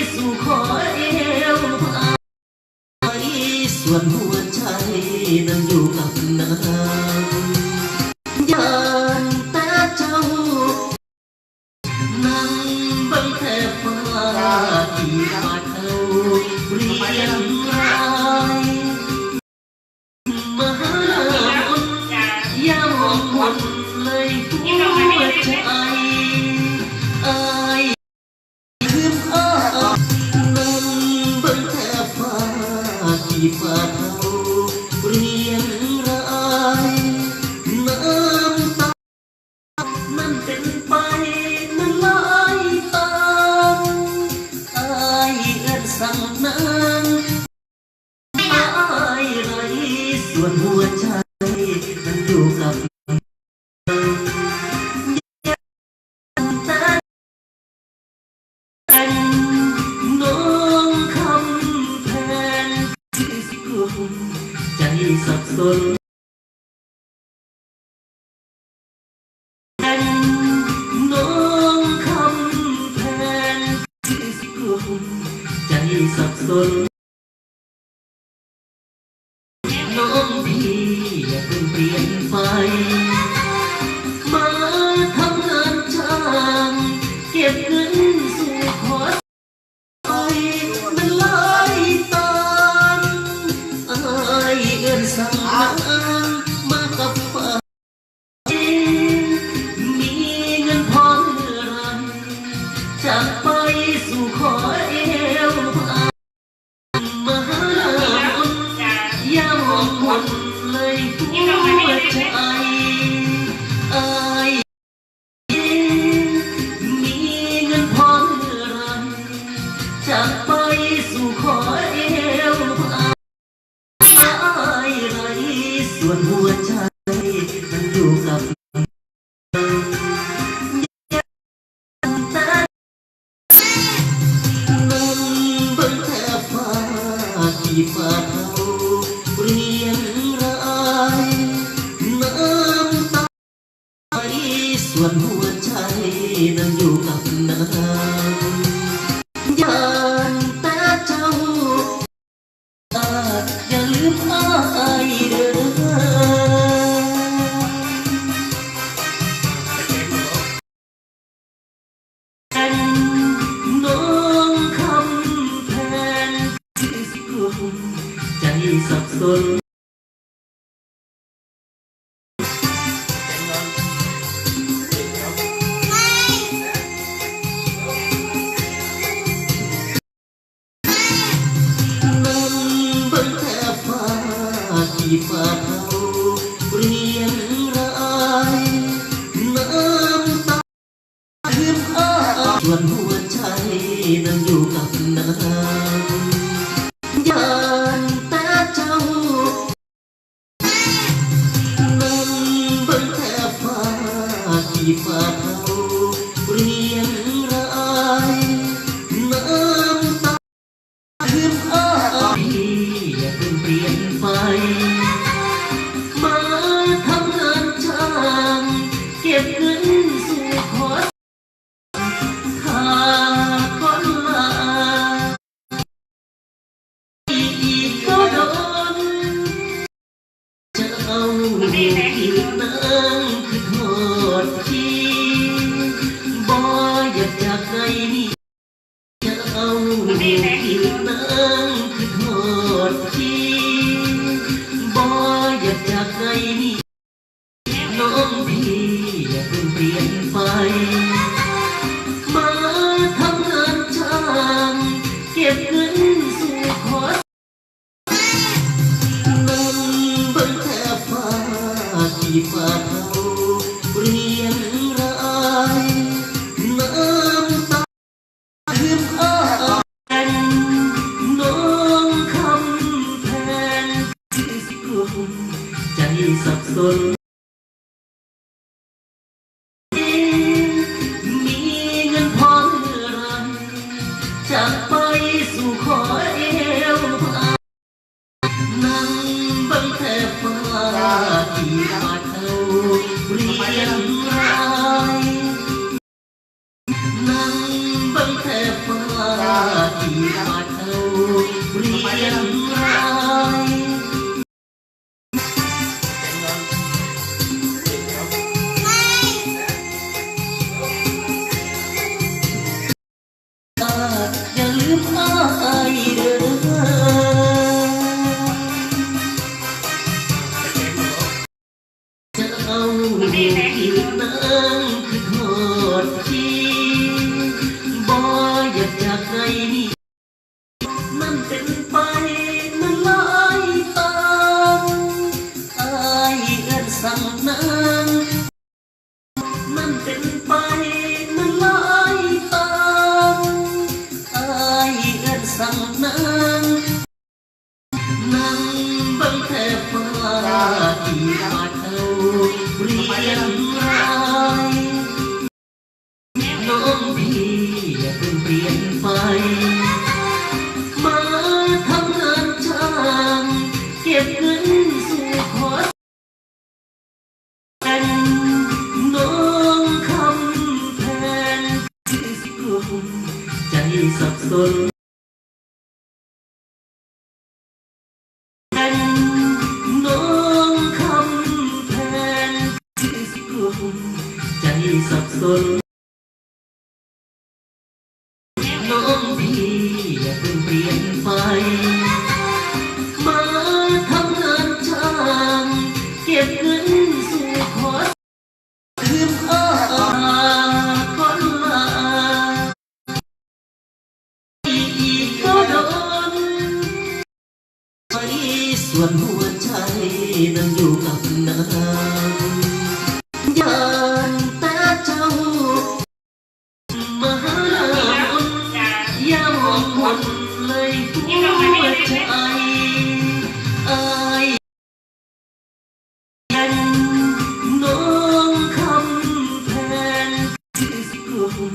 dù khó eo phải xuân muôn trái nâng dù cặp nàng nhân ta trâu nâng băng thẹp kỳ bạc thâu riêng ai. Mà hôn giao lấy phú trai No. keep up even นางขอโทษที hati atau rindu หยุดจากใจนี้มันเป็นไปมันลอยตามไอ้เอื้อนสั่งนานมันเป็นไปมันลอยตามไอ้เอื้อนสั่งนางนาง สับสนน้องคำแทนที่สุดใจสับสน วนหัวใจนั้นอยู่กับนางยานแต่เจ้ามหาคนยาวคนเลยหัวใจยันน้องคำแทนที่สุด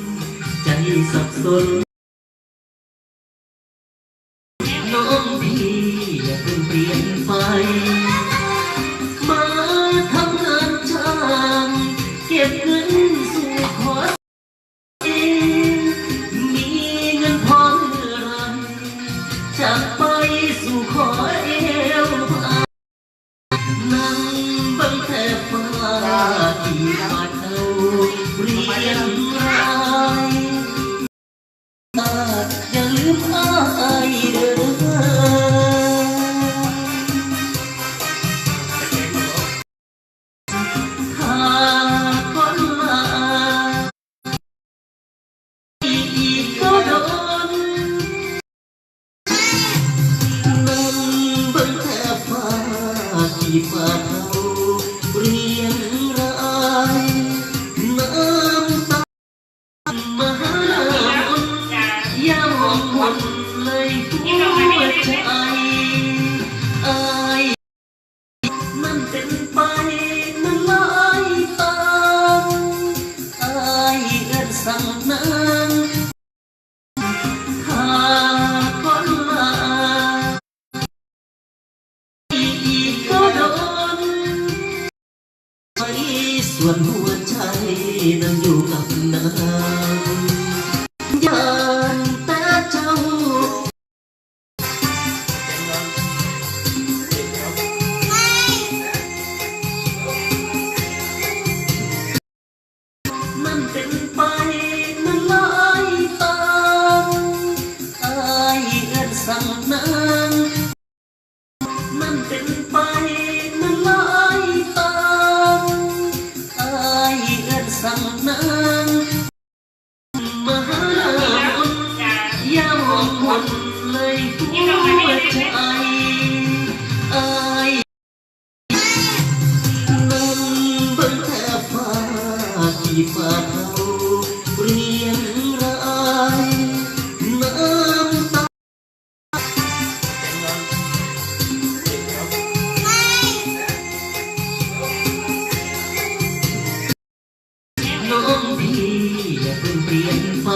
ใจสับสน the ooze. You. mama. น้องพี่อย่าเพิ่งเปลี่ยนไป